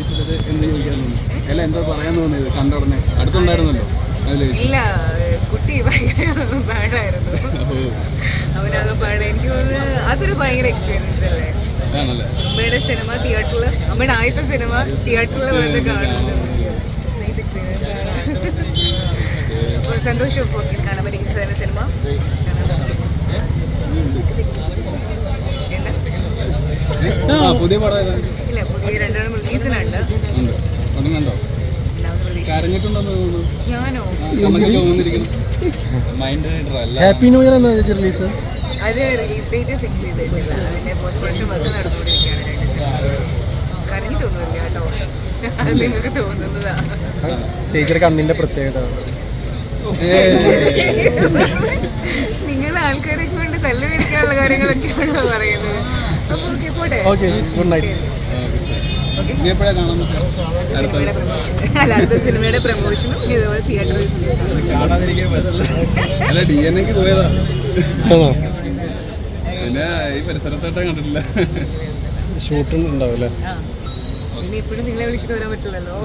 ചോദിച്ചത് എന്ത് ചോദിക്കാൻ അല്ല എന്താ പറയാൻ തോന്നിയത് കണ്ടുടനെ അടുത്തുണ്ടായിരുന്നല്ലോ ഇല്ല കുട്ടി ഭയങ്കര പാടായിരുന്നു. അവനാകെ പാട് എനിക്ക് തോന്നുന്നു അതൊരു ഭയങ്കര എക്സ്പീരിയൻസ് അല്ലേ? അമ്മയുടെ സിനിമ തിയേറ്ററിൽ അമ്മയുടെ ആദ്യത്തെ സിനിമ തിയേറ്ററിൽ വന്ന് കാണുന്നത്. നൈസ് എക്സ്പീരിയൻസ് ആണ് സന്തോഷം പോക്കിൽ കാണാൻ പറ്റിയ സിനിമ. എന്താ? പുതിയ പടം ഇല്ല പുതിയ രണ്ടെണ്ണം റിലീസിനുണ്ട് കണ്ടോ ഞാനോ? ഹാപ്പി ന്യൂ ഇയർ എന്നാ ചേച്ചി റിലീസ് അത് റിലീസ് ഡേറ്റ് ഫിക്സ് ചെയ്തിട്ടില്ല. അതിന്റെ പോസ്റ്റ് പ്രൊഡക്ഷൻ വർക്ക് നടന്നുകൊണ്ടിരിക്കുകയാണ് രണ്ട് സിനിമ കരഞ്ഞിട്ടൊന്നുമില്ല കേട്ടോ. നിങ്ങൾക്ക് തോന്നുന്നതാ. ചേച്ചിയുടെ കണ്ണിന്റെ പ്രത്യേകത. നിങ്ങൾ ആൾക്കാരെ കൊണ്ട് തല്ലുപിടിക്കാനുള്ള കാര്യങ്ങളൊക്കെയാണല്ലോ പറയുന്നത്? അപ്പൊ ഓക്കെ പോട്ടെ. ഓക്കെ ഗുഡ് നൈറ്റ് ഇനി എപ്പോഴാ കാണാൻ പറ്റുക അടുത്ത സിനിമയുടെ പ്രൊമോഷൻ അല്ല അടുത്ത സിനിമയുടെ പ്രൊമോഷനും ഇതുപോലെ തിയേറ്ററിൽ പോയതാ. പിന്നെ ഈ പരിസരത്തോട്ടെ കണ്ടിട്ടില്ല. ഷൂട്ടും ഉണ്ടാവില്ലേ? പിന്നെ ഇപ്പോഴും നിങ്ങളെ വിളിച്ചിട്ട് വരാൻ പറ്റില്ലല്ലോ.